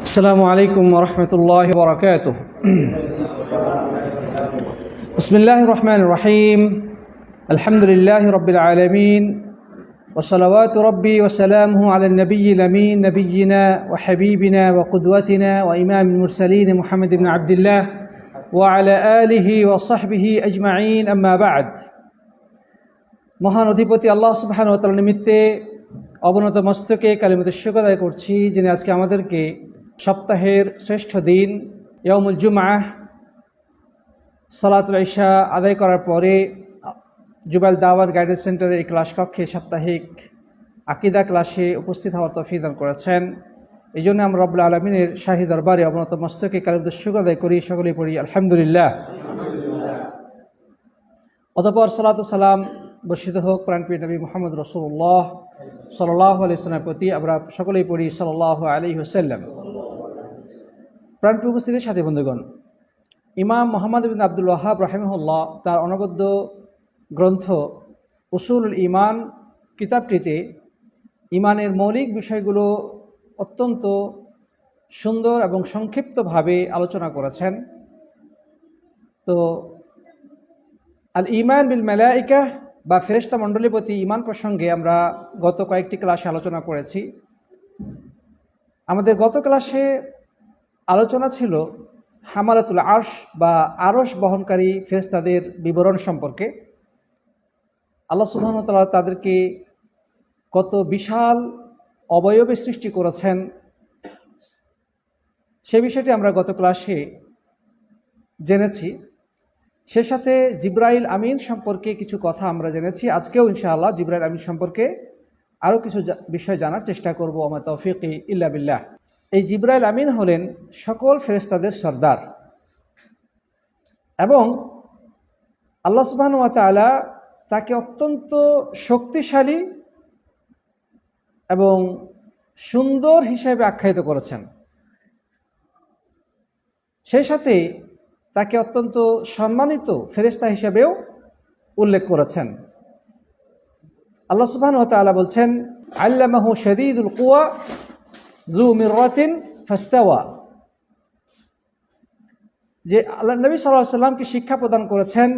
السلام عليكم ورحمة الله وبركاته بسم الله الرحمن الرحيم الحمد لله رب العالمين وصلوات ربي وسلامه على النبي الأمين نبينا وحبيبنا وقدوتنا وإمام المرسلين محمد بن عبد الله وعلى آله وصحبه أجمعين أما بعد মহান অধিপতি আল্লাহ সুবহান ও তাআলা নিমিত্তে অবনত মস্তকে কালিমতের শুকরাদায় করছি যিনি আজকে আমাদেরকে সপ্তাহের শ্রেষ্ঠ দিন ইয়মুল জুমাহ সালাতুল ইশা আদায় করার পরে জুবাইল দাওয়ার গাইডেন্স সেন্টারের এই ক্লাস কক্ষে সাপ্তাহিক আকিদা ক্লাসে উপস্থিত হওয়ার তফিদান করেছেন। এই জন্য আমরা রব্লা আলমিনের শাহী দরবারে অবনত মস্তকে কালিমতের আদায় করি, সকলেই পড়ি আলহামদুলিল্লাহ। অতপর সালাত সালাম বর্ষিত হোক প্রাণপ্রিয় নবী মোহাম্মদ রসুল্লাহ সাল্লাহ আলিয়ার প্রতি আমরা সকলেই পড়ি সাল্লাহ আলী হুসাল্লাম প্রাণপ্রিয় উপস্থিতির সাথী বন্ধুগণ, ইমাম মোহাম্মদ বিন আব্দুল ওয়াহাব রাহিমহুল্লাহ তার অনবদ্য গ্রন্থ উসুল ইমান কিতাবটিতে ইমানের মৌলিক বিষয়গুলো অত্যন্ত সুন্দর এবং সংক্ষিপ্তভাবে আলোচনা করেছেন। তো, আল ইমান বিল মেলাইকা বা ফেরেস্তা মণ্ডলীর প্রতি ইমান প্রসঙ্গে আমরা গত কয়েকটি ক্লাসে আলোচনা করেছি। আমাদের গত ক্লাসে আলোচনা ছিল হামালাতুল আর্শ বা আরস বহনকারী ফেরেস্তাদের বিবরণ সম্পর্কে। আল্লাহ সুবাহতাল্লাহ তাদেরকে কত বিশাল অবয়বে সৃষ্টি করেছেন, সে বিষয়টি আমরা গত ক্লাসে জেনেছি। সে সাথে জিব্রাইল আমিন সম্পর্কে কিছু কথা আমরা জেনেছি। আজকেও ইনশাআল্লাহ জিব্রাইল আমিন সম্পর্কে আরও কিছু বিষয় জানার চেষ্টা করব। আমার তৌফিক ইল্লা বিল্লাহ। এই জিব্রাইল আমিন হলেন সকল ফেরেস্তাদের সর্দার। এবং আল্লাহ সুবাহন তালা তাকে অত্যন্ত শক্তিশালী এবং সুন্দর হিসেবে আখ্যায়িত করেছেন। সেই সাথে তাকে অত্যন্ত সম্মানিত ফেরেস্তা হিসেবেও উল্লেখ করেছেন। আল্লাহ সুবহান ও তাআলা বলছেন, আল্লামাহু শদীদুল কুয়া জু মিরাতিন ফাস্তাওয়া যে আল্লাহ নবী সাল্লাহ সাল্লামকে শিক্ষা প্রদান করেছেন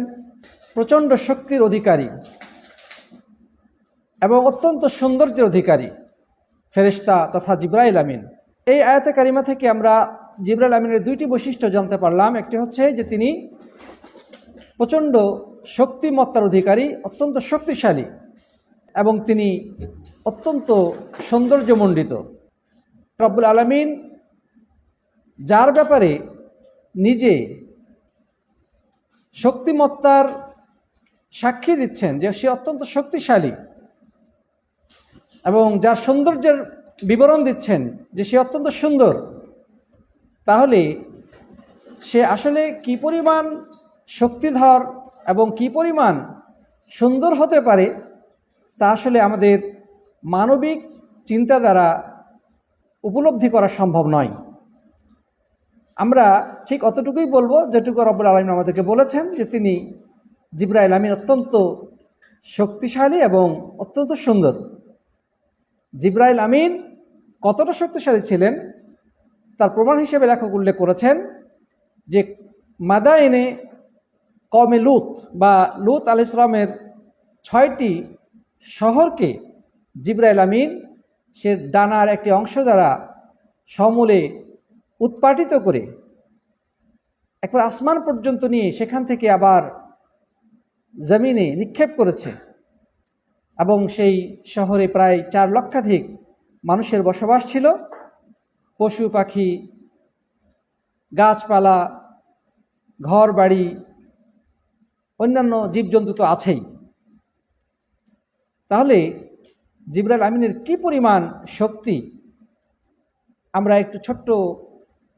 প্রচণ্ড শক্তির অধিকারী এবং অত্যন্ত সৌন্দর্যের অধিকারী ফেরেস্তা তথা জিব্রাইল আমিন। এই আয়াতে কারিমা থেকে আমরা জিব্রাইল আমিনের দুইটি বৈশিষ্ট্য জানতে পারলাম। একটি হচ্ছে যে তিনি প্রচণ্ড শক্তিমত্তার অধিকারী, অত্যন্ত শক্তিশালী এবং তিনি অত্যন্ত সৌন্দর্যমণ্ডিত। রব্বুল আলমিন যার ব্যাপারে নিজে শক্তিমত্তার সাক্ষী দিচ্ছেন যে সে অত্যন্ত শক্তিশালী এবং যার সৌন্দর্যের বিবরণ দিচ্ছেন যে সে অত্যন্ত সুন্দর, তাহলে সে আসলে কি পরিমাণ শক্তিধর এবং কি পরিমাণ সুন্দর হতে পারে, তা আসলে আমাদের মানবিক চিন্তা দ্বারা উপলব্ধি করা সম্ভব নয়। আমরা ঠিক অতটুকুই বলব যেটুকু রব্বুল আলমিন আমাদেরকে বলেছেন যে তিনি জিব্রাইল আমিন অত্যন্ত শক্তিশালী এবং অত্যন্ত সুন্দর। জিব্রাইল আমিন কতটা শক্তিশালী ছিলেন? তার প্রমাণ হিসেবে লেখক উল্লেখ করেছেন যে মাদাইনে কমে লুত বা লুত আল ইসলামের ছয়টি শহরকে জিব্রাইল আমিন সে ডানার একটি অংশ দ্বারা সমূলে উৎপাটিত করে। একবার আসমান পর্যন্ত নিয়ে সেখান থেকে আবার জমিনে নিক্ষেপ করেছে এবং সেই শহরে প্রায় চার লক্ষাধিক মানুষের বসবাস ছিল। পশু, পাখি, গাছপালা ঘর বাড়ি অন্যান্য জীবজন্তু তো আছেই। তাহলে জিব্রাইল আমিনের কি পরিমাণ শক্তি আমরা একটু ছোট্ট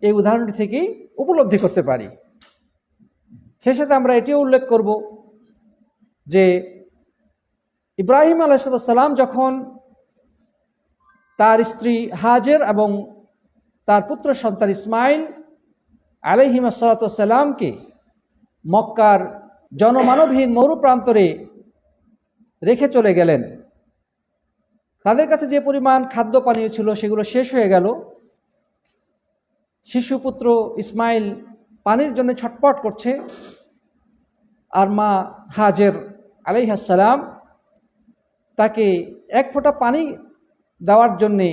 এই উদাহরণটি থেকেই উপলব্ধি করতে পারি। সেই সাথে আমরা এটিও উল্লেখ করব যে ইব্রাহিম আলাইসাল্লাম যখন তার স্ত্রী হাজের এবং তার পুত্র সন্তান ইসমাইল আলহিম সালাতামকে মক্কার জনমানবহীন মরু প্রান্তরে রেখে চলে গেলেন তাদের কাছে যে পরিমাণ খাদ্য পানীয় ছিল সেগুলো শেষ হয়ে গেল। শিশুপুত্র ইসমাইল পানির জন্য ছটপট করছে। আর মা হাজের আলাইহাসালাম তাকে এক ফোঁটা পানি দেওয়ার জন্যে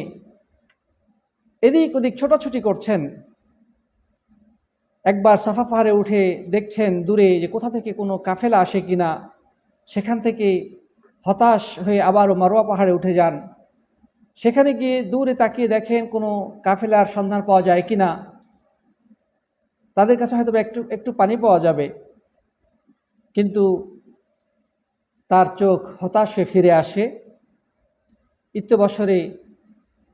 এদিক ওদিক ছোটাছুটি করছেন। একবার সাফা পাহাড়ে উঠে দেখছেন দূরে যে কোথা থেকে কোনো কাফেলা আসে কিনা, সেখান থেকে হতাশ হয়ে আবারও মারোয়া পাহাড়ে উঠে যান। সেখানে গিয়ে দূরে তাকিয়ে দেখেন কোনো কাফেলার সন্ধান পাওয়া যায় কি না তাদের কাছে হয়তো একটু একটু পানি পাওয়া যাবে। কিন্তু তার চোখ হতাশ হয়ে ফিরে আসে। ইত্যবসরে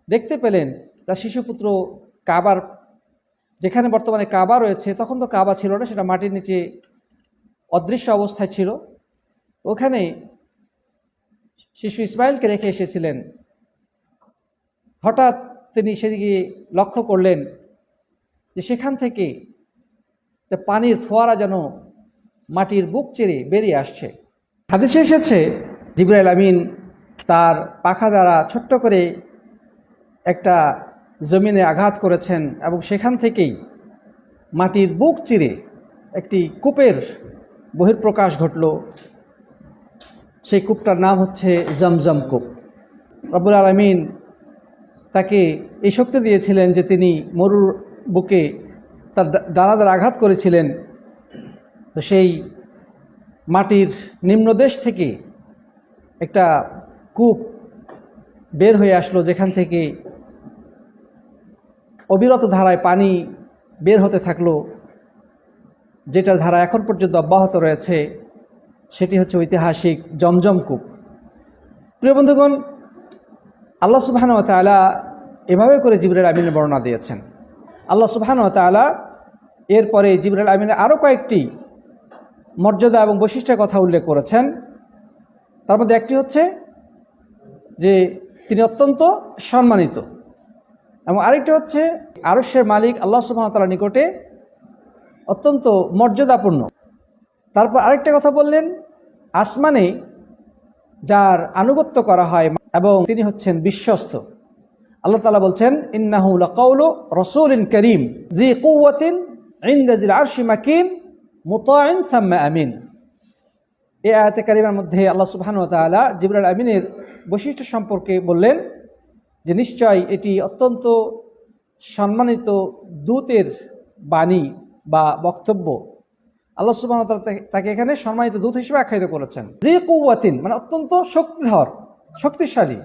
দেখতে পেলেন তার শিশুপুত্র কাবার, যেখানে বর্তমানে কাবা রয়েছে, তখন তো কাবা ছিল না, সেটা মাটির নিচে অদৃশ্য অবস্থায় ছিল। ওখানে শিশু ইসমাইলকে রেখে এসেছিলেন। হঠাৎ তিনি সেদিকে লক্ষ্য করলেন যে সেখান থেকে পানির ফোয়ারা যেন মাটির বুক চেড়ে বেরিয়ে আসছে। হাদিসে এসেছে, জিবরাইল আমিন তার পাখা দ্বারা ছোট্ট করে একটা জমিনে আঘাত করেছেন এবং সেখান থেকেই মাটির বুক চিরে একটি কূপের বহির্প্রকাশ ঘটল। সেই কূপটার নাম হচ্ছে জমজম কূপ। রব্বুল আলমিন তাকে এই শক্তি দিয়েছিলেন যে তিনি মরুর বুকে তার ডানা আঘাত করেছিলেন। তো সেই মাটির নিম্নদেশ থেকে একটা কূপ বের হয়ে আসলো, যেখান থেকে অবিরত ধারায় পানি বের হতে থাকল, যেটার ধারা এখন পর্যন্ত অব্যাহত রয়েছে। সেটি হচ্ছে ঐতিহাসিক জমজম কূপ। প্রিয় বন্ধুগণ, আল্লাহ সুবাহান তালা এভাবে করে জিবরাল আমিনের বর্ণনা দিয়েছেন। আল্লাহ সুবাহান তালা এরপরে জিবরাল আমিনের আরও কয়েকটি মর্যাদা এবং বৈশিষ্ট্যের কথা উল্লেখ করেছেন। তার মধ্যে একটি হচ্ছে যে তিনি অত্যন্ত সম্মানিত এবং আরেকটি হচ্ছে আরস্যের মালিক আল্লাহ সুবাহতালার নিকটে অত্যন্ত মর্যাদাপূর্ণ। তারপর আরেকটা কথা বললেন, আসমানে যার আনুগত্য করা হয় এবং তিনি হচ্ছেন বিশ্বস্ত। আল্লাহ তালা বলছেন ইন্নাহুল কৌল রসুল ইন করিম জি কৌতিন ইন্দাজিল আরশি মাকিন, মুতাইন সাম্মা আমিন। এ আয়াতে কারিমার মধ্যে আল্লাহ সুবহানু তাআলা জিবরাল আমিনের বৈশিষ্ট্য সম্পর্কে বললেন যে নিশ্চয় এটি অত্যন্ত সম্মানিত দূতের বাণী বা বক্তব্য। আল্লাহ সুবাহ তাকে এখানে সম্মানিত দূত হিসেবে আখ্যায়িত করেছেন। যে কৌয়াতিন মানে অত্যন্ত শক্তিধর, শক্তিশালী।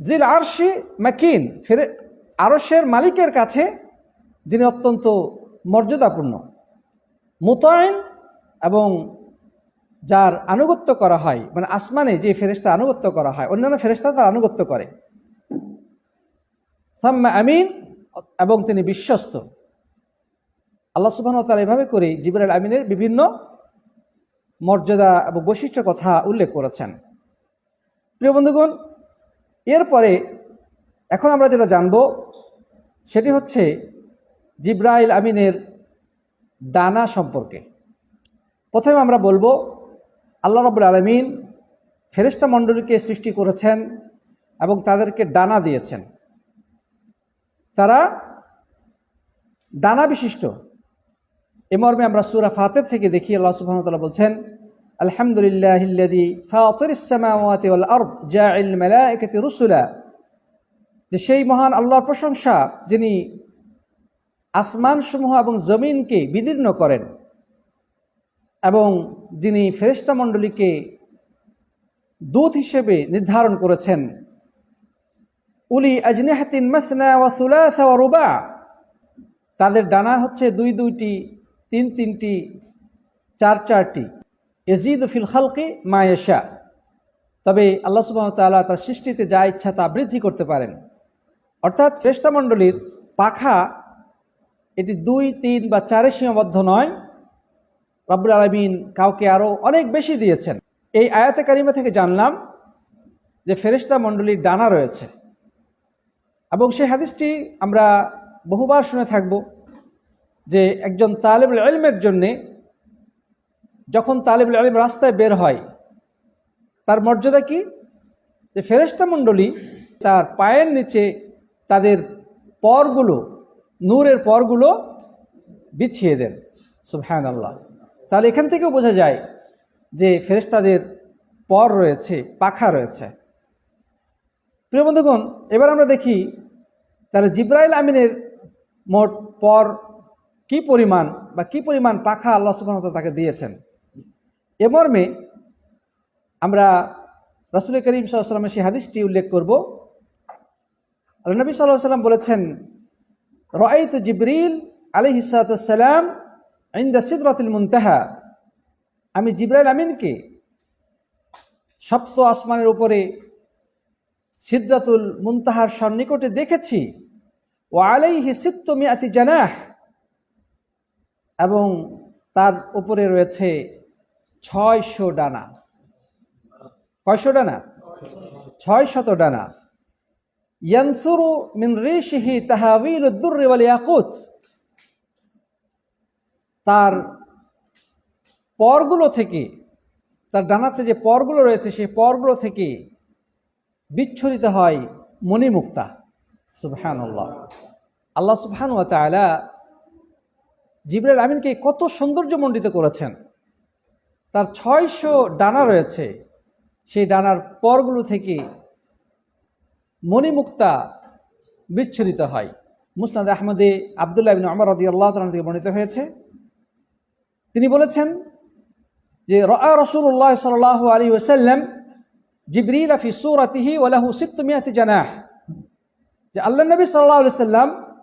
জিল আরশি মাকিন, ফেরে, আরশের মালিকের কাছে, যিনি অত্যন্ত মর্যাদাপূর্ণ। মোতায়েন এবং যার আনুগত্য করা হয় মানে আসমানে যে ফেরেস্তা আনুগত্য করা হয়, অন্যান্য ফেরেস্তা তার আনুগত্য করে। সাম্মা আমিন এবং তিনি বিশ্বস্ত। আল্লাহ সুবাহ তালা এভাবে করে জিবরাল আমিনের বিভিন্ন মর্যাদা এবং বৈশিষ্ট্য কথা উল্লেখ করেছেন। প্রিয় বন্ধুগণ, এরপরে এখন আমরা যেটা জানব, সেটি হচ্ছে জিব্রাইল আমিনের ডানা সম্পর্কে। প্রথমে আমরা বলব, আল্লাহ রবুল আলমিন ফেরিস্তা মণ্ডলীকে সৃষ্টি করেছেন এবং তাদেরকে ডানা দিয়েছেন। তারা ডানা বিশিষ্ট এ মর্মে আমরা সুরা ফাতের থেকে দেখি আল্লাহ সুবহানাহু বলছেন, আলহামদুলিল্লাহিল্লাযী ফাতিরিস সামাওয়াতি ওয়াল আরদ জাইল মালায়েকাতি রুসুলা। যে সেই মহান আল্লাহর প্রশংসা, যিনি আসমানসমূহ এবং জমিনকে বিদীর্ণ করেন, এবং যিনি ফেরেশতা মণ্ডলীকে দূত হিসেবে নির্ধারণ করেছেন, উলি আজনেহাতিন মাসনা ওয়া সুলাসা ওয়া রুবা। তাদের ডানা হচ্ছে দুই দুইটি তিন তিনটি, চার চারটি। এজিদ ফিল খালকে মায়েশা তবে আল্লাহ সুবাহ তাল্লাহ তার সৃষ্টিতে যা ইচ্ছা তা বৃদ্ধি করতে পারেন। অর্থাৎ মণ্ডলীর পাখা এটি দুই, তিন বা চারে সীমাবদ্ধ নয়। রব্বুল আলমিন কাউকে আরও অনেক বেশি দিয়েছেন। এই আয়াতে কারিমা থেকে জানলাম যে ফেরিস্তা মণ্ডলীর ডানা রয়েছে। এবং সেই হাদিসটি আমরা বহুবার শুনে থাকব। যে একজন তালেবুল আলমের জন্যে যখন তালেবুল আলম রাস্তায় বের হয়, তার মর্যাদা কি? যে ফেরেস্তা মণ্ডলী তার পায়ের নিচে তাদের পরগুলো, নূরের পরগুলো বিছিয়ে দেন। সুবহান আল্লাহ তাহলে এখান থেকেও বোঝা যায় যে ফেরেশতাদের পর রয়েছে, পাখা রয়েছে। প্রিয় বন্ধুগণ, এবার আমরা দেখি তাহলে জিব্রাইল আমিনের মোট পর কি পরিমাণ বা কি পরিমাণ পাখা আল্লাহ সুবাহত তাকে দিয়েছেন? এ মর্মে আমরা রসুল করিম সাল্লামের সেই হাদিসটি উল্লেখ করব। আল্লাহ নবী সাল্লাহ সাল্লাম বলেছেন, রআইতু জিবরিল আলী হিসালাম ইন্দা সিদরাতুল মুনতাহা। আমি জিব্রাইল আমিনকে সপ্ত আসমানের উপরে সিদ্রাতুল মুনতাহার সন্নিকটে দেখেছি। ও আলাইহি সিত্তমিয়াতি জানাহ। এবং তার উপরে রয়েছে ছয়শো ডানা। কয়শো ডানা? ছয় শত ডানা। ইয়ানসুরু মিন রিশিহি তাহাবিল উদ্দুর্রি ওয়াল ইয়াকুত। তার পরগুলো থেকে, তার ডানাতে যে পরগুলো রয়েছে, সেই পরগুলো থেকে বিচ্ছুরিত হয় মণিমুক্তা। সুবহান আল্লাহ সুবহান ওয়া জিবরাইল আমিনকে কত সৌন্দর্যমণ্ডিত করেছেন। তার ছয়শো ডানা রয়েছে। সেই ডানার পরগুলো থেকে মণিমুক্তা বিচ্ছুরিত হয়। মুসনাদ আহমদে আবদুল্লাহ বিন আমার রদি আল্লাহ তালা থেকে বর্ণিত হয়েছে। তিনি বলেছেন যে রসুল্লাহ সাল আলী ওসাল্লাম জিবরিল আফি সুরাতিহি ওলাহু সিত্তুমিয়াতি জানাহ। যে আল্লাহ নবী সাল্লাহ সাল্লাম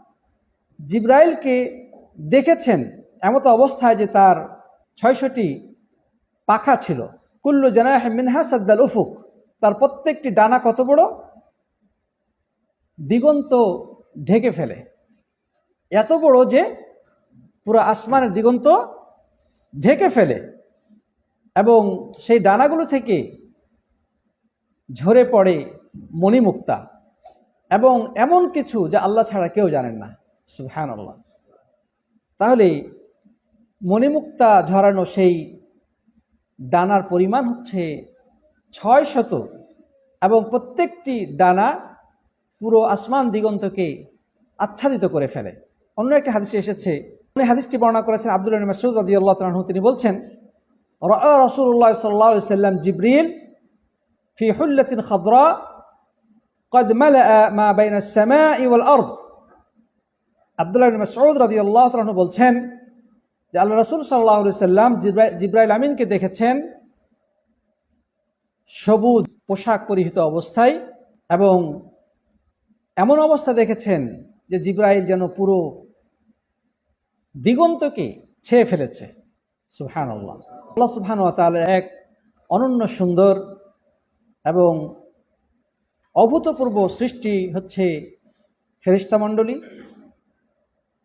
জিব্রাইলকে দেখেছেন, এমত অবস্থায় যে তার ছয়শটি পাখা ছিল। কুল্লু জানাহ মিনহা সাদ্দাল উফুক। তার প্রত্যেকটি ডানা কত বড়? দিগন্ত ঢেকে ফেলে। এত বড় যে পুরো আসমানের দিগন্ত ঢেকে ফেলে। এবং সেই ডানাগুলো থেকে ঝরে পড়ে মণিমুক্তা। এবং এমন কিছু যা আল্লাহ ছাড়া কেউ জানেন না। সুহান আল্লাহ তাহলে মণিমুক্তা ঝরানো সেই ডানার পরিমাণ হচ্ছে ছয় শত এবং প্রত্যেকটি ডানা পুরো আসমান দিগন্তকে আচ্ছাদিত করে ফেলে অন্য একটি হাদিসে এসেছে উনি হাদিসটি বর্ণনা করেছেন আব্দুল মাসুদ রদি আল্লাহ তালু তিনি বলছেন রসুল্লাহ সাল্লাহ সাল্লাম জিব্রিল في حلة خضراء قد ملأ ما بين السماء والأرض আব্দুল্লাহ মাসউদ রাদিয়াল্লাহু তাআলা বলছেন যে আল্লাহ রসুল আলাইহি সাল্লাম জিব্রাইল আমিনকে দেখেছেন সবুজ পোশাক পরিহিত অবস্থায় এবং এমন অবস্থা দেখেছেন যে জিব্রাইল যেন পুরো দিগন্তকে ছেয়ে ফেলেছে। সুবহান আল্লাহ আল্লাহ তাআলার এক অনন্য সুন্দর এবং অভূতপূর্ব সৃষ্টি হচ্ছে ফেরিস্তামণ্ডলী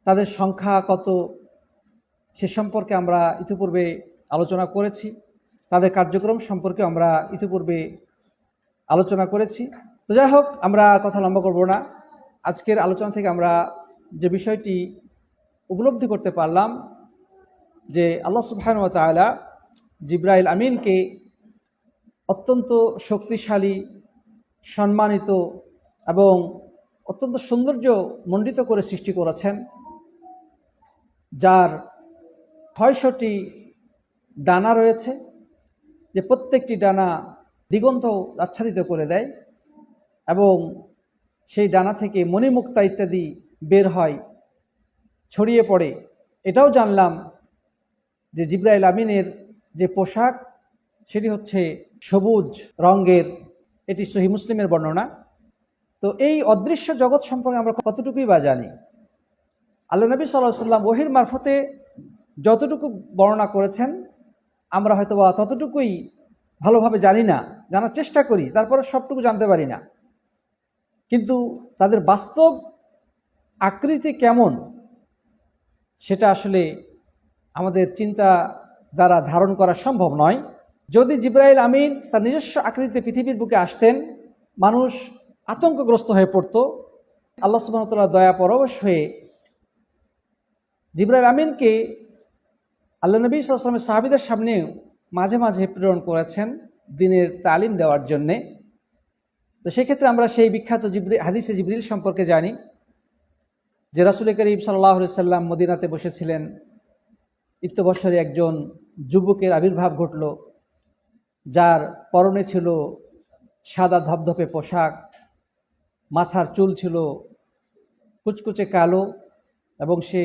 তাদের সংখ্যা কত, সে সম্পর্কে আমরা ইতিপূর্বে আলোচনা করেছি। তাদের কার্যক্রম সম্পর্কে আমরা ইতিপূর্বে আলোচনা করেছি। তো যাই হোক, আমরা কথা লম্বা করব না। আজকের আলোচনা থেকে আমরা যে বিষয়টি উপলব্ধি করতে পারলাম, যে আল্লাহ সুবহান ওয়া তাআলা জিব্রাইল আমিনকে অত্যন্ত শক্তিশালী, সম্মানিত এবং অত্যন্ত সৌন্দর্য মণ্ডিত করে সৃষ্টি করেছেন। যার ছয়শটি ডানা রয়েছে, যে প্রত্যেকটি ডানা দিগন্ত আচ্ছাদিত করে দেয় এবং সেই ডানা থেকে মণিমুক্তা ইত্যাদি বের হয়, ছড়িয়ে পড়ে। এটাও জানলাম যে জিব্রাইল আমিনের যে পোশাক, সেটি হচ্ছে সবুজ রঙের। এটি সহি মুসলিমের বর্ণনা। তো এই অদৃশ্য জগৎ সম্পর্কে আমরা কতটুকুই বা জানি? আল্লাহ নবী সাল্লাহ সাল্লাম ওহির মারফতে যতটুকু বর্ণনা করেছেন, আমরা হয়তো বা ততটুকুই ভালোভাবে জানি না, জানার চেষ্টা করি, তারপরে সবটুকু জানতে পারি না। কিন্তু তাদের বাস্তব আকৃতি কেমন, সেটা আসলে আমাদের চিন্তা দ্বারা ধারণ করা সম্ভব নয়। যদি জিব্রাইল আমিন তার নিজস্ব আকৃতিতে পৃথিবীর বুকে আসতেন, মানুষ আতঙ্কগ্রস্ত হয়ে পড়ত। আল্লাহ সুবাহতাল্লাহ দয়া পরবশ হয়ে জিব্রাইল আমিনকে আল্লাহ নবী সাল্লামের সাহাবিদের সামনেও মাঝে মাঝে প্রেরণ করেছেন দিনের তালিম দেওয়ার জন্যে। তো সেক্ষেত্রে আমরা সেই বিখ্যাত জিব্রি, হাদিসে জিব্রিল সম্পর্কে জানি, যে রাসুল করিম সাল্লাহ সাল্লাম মদিনাতে বসেছিলেন। ইত্যবৎসরে একজন যুবকের আবির্ভাব ঘটল, যার পরনে ছিল সাদা ধপধপে পোশাক, মাথার চুল ছিল কুচকুচে কালো এবং সে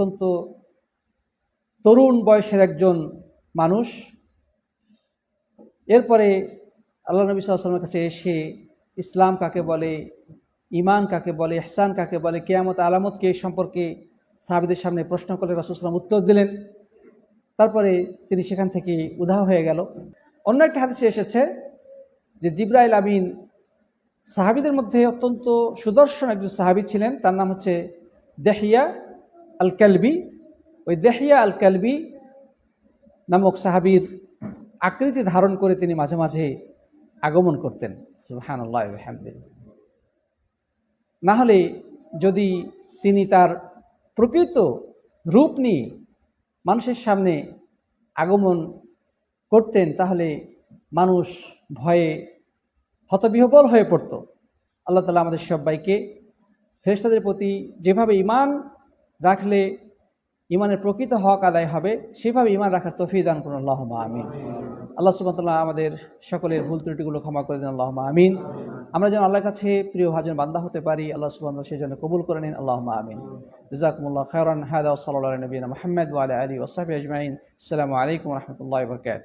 অত্যন্ত তরুণ বয়সের একজন মানুষ। এরপরে আল্লাহ নবী সাল্লামের কাছে এসে ইসলাম কাকে বলে ইমান কাকে বলে এহসান কাকে বলে, কেয়ামত আলামতকে এই সম্পর্কে সাহাবিদের সামনে প্রশ্ন করে রাসুলাম উত্তর দিলেন। তারপরে তিনি সেখান থেকে উধাও হয়ে গেল। অন্য একটা হাদিসে এসেছে যে জিব্রাইল আমিন সাহাবিদের মধ্যে অত্যন্ত সুদর্শন একজন সাহাবি ছিলেন, তার নাম হচ্ছে দেহিয়া আল ক্যালবি ওই দেহিয়া আল ক্যালবি নামক সাহাবির আকৃতি ধারণ করে তিনি মাঝে মাঝে আগমন করতেন। সুহান আল্লাহ না হলে যদি তিনি তার প্রকৃত রূপ নিয়ে মানুষের সামনে আগমন করতেন, তাহলে মানুষ ভয়ে হতবিহবল হয়ে পড়ত। আল্লাহ তালা আমাদের সবাইকে ফেরেশতাদের প্রতি যেভাবে ইমান রাখলে ইমানের প্রকৃত হক আদায় হবে। সেভাবে ইমান রাখার তফি দান করুন আল্লাহ আমিন। আল্লাহ সুবাহতাল্লাহ আমাদের সকলের ভুল ত্রুটিগুলো ক্ষমা করে দিন আল্লাহ আমিন। আমরা যেন আল্লাহর কাছে প্রিয় ভাজন বান্দা হতে পারি, আল্লাহ সুবাহ সেই জন্য কবুল করে নিন আল্লাহ আমিন। জাজাকুমুল্লাহ খৈরান হায়দা সাল্লাহ নবীন মোহাম্মদ ওয়াল আলী ওসাফি আজমাইন। আসসালামু আলাইকুম রহমতুল্লাহ বরকাত